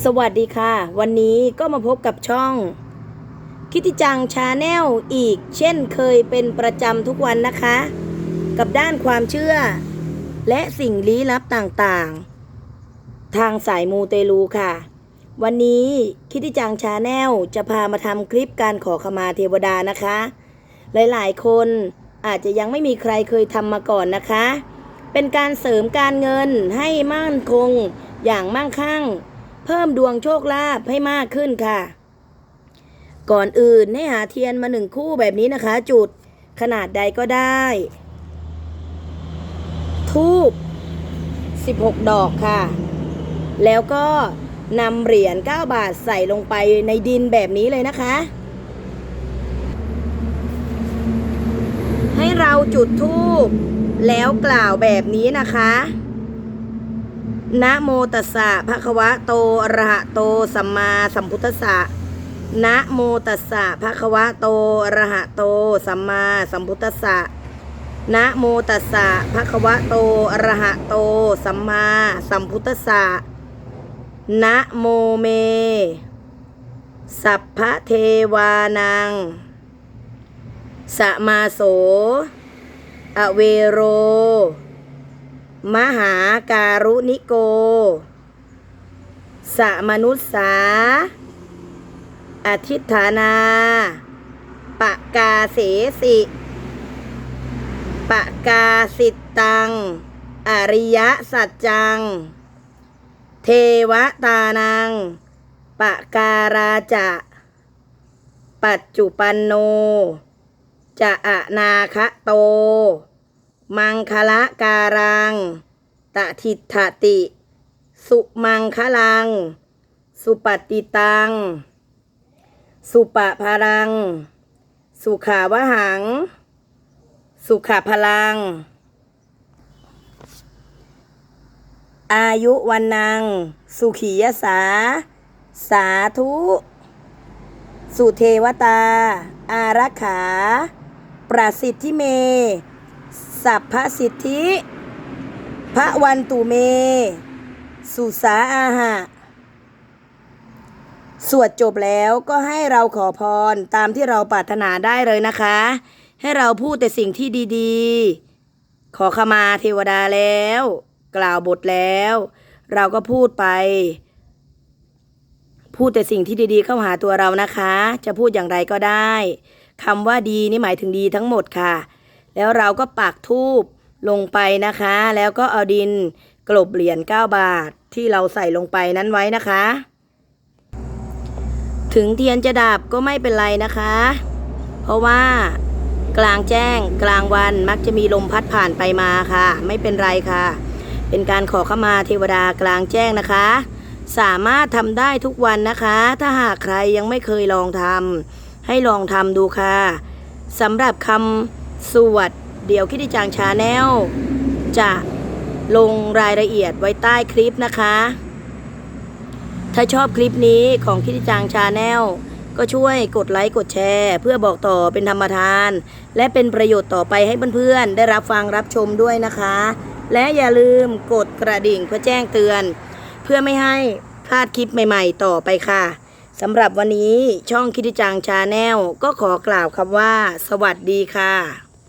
สวัสดีค่ะ วันนี้ก็มาพบกับช่อง คิติจังชาแนลอีก เช่นเคยเป็นประจำทุกวันนะคะ กับด้านความเชื่อ และสิ่งลี้ลับต่างๆ ทางสายมูเตลูค่ะ วันนี้คิติจังชาแนลจะพามาทำคลิปการขอขมาเทวดานะคะ หลายๆ คนอาจจะยังไม่มีใครเคยทำมาก่อนนะคะ เป็นการเสริมการเงินให้มั่นคงอย่างมั่งคั่ง เพิ่มดวงโชคลาภให้มากขึ้นค่ะ ก่อนอื่นให้หาเทียนมาหนึ่งคู่แบบนี้นะคะ จุดขนาดใดก็ได้ ทูบ16 ดอกค่ะ แล้วก็นำเหรียญ9บาทใส่ลงไปในดินแบบนี้เลยนะคะ ให้เราจุดทูบแล้วกล่าวแบบนี้นะคะ นะโมตัสสะภะคะวะโตอะระหะโตสัมมาสัมพุทธัสสะนะโมตัสสะภะคะวะโตอะระหะโตสัมมาสัมพุทธัสสะนะโมตัสสะภะคะวะโตอะระหะโตสัมมาสัมพุทธัสสะนะโมเม สัพพะเทวานังสมาโส อเวโร มหาการุณิโก สมนุษสา อธิฐานา ปะกาเสสิ ปะกาสิตตัง อริยสัจจัง เทวตานัง ปะการาจะ ปัจจุปันโน จะอะนาคโต มังคละการังตะทิฏฐติ สุมังคลัง สุปฏิตัง สุปะพลัง สุขาวหัง สุขพลัง อายุวันนัง สุขียสา สาธุ สุเทวตา อารักขา ประสิทธิเม สัพพสิทธิ พระวันตุเม สุสาอาหะ สวดจบแล้วก็ให้เราขอพรตามที่เราปรารถนาได้เลยนะคะ ให้เราพูดแต่สิ่งที่ดีๆ ขอขมาเทวดาแล้ว กล่าวบทแล้ว เราก็พูดไป พูดแต่สิ่งที่ดีๆ เข้าหาตัวเรานะคะ จะพูดอย่างไรก็ได้คำว่าดีนี่หมายถึงดีทั้งหมดค่ะ แล้วเราก็ปักทูบลงไปนะคะ แล้วก็เอาดินกลบเหรียญ9บาทที่เราใส่ลงไปนั้นไว้นะคะ ถึงเทียนจะดับก็ไม่เป็นไรนะคะ เพราะว่ากลางแจ้งกลางวันมักจะมีลมพัดผ่านไปมาค่ะ ไม่เป็นไรค่ะ เป็นการขอเข้ามาเทวดากลางแจ้งนะคะ สามารถทำได้ทุกวันนะคะ ถ้าหากใครยังไม่เคยลองทำให้ลองทำดูค่ะสำหรับคำ สวดเดี๋ยวคิดิจังชาแนลจะลงรายละเอียดไว้ใต้คลิปนะคะ ถ้าชอบคลิปนี้ของคิดิจังชาแนลก็ช่วยกดไลค์กดแชร์ เพื่อบอกต่อเป็นธรรมทาน และเป็นประโยชน์ต่อไปให้เพื่อนๆ ได้รับฟังรับชมด้วยนะคะ และอย่าลืมกดกระดิ่งเพื่อแจ้งเตือน เพื่อไม่ให้พลาดคลิปใหม่ๆ ต่อไปค่ะสำหรับวันนี้ช่องคิดิจังชาแนลก็ขอกล่าวคำว่า สวัสดีค่ะ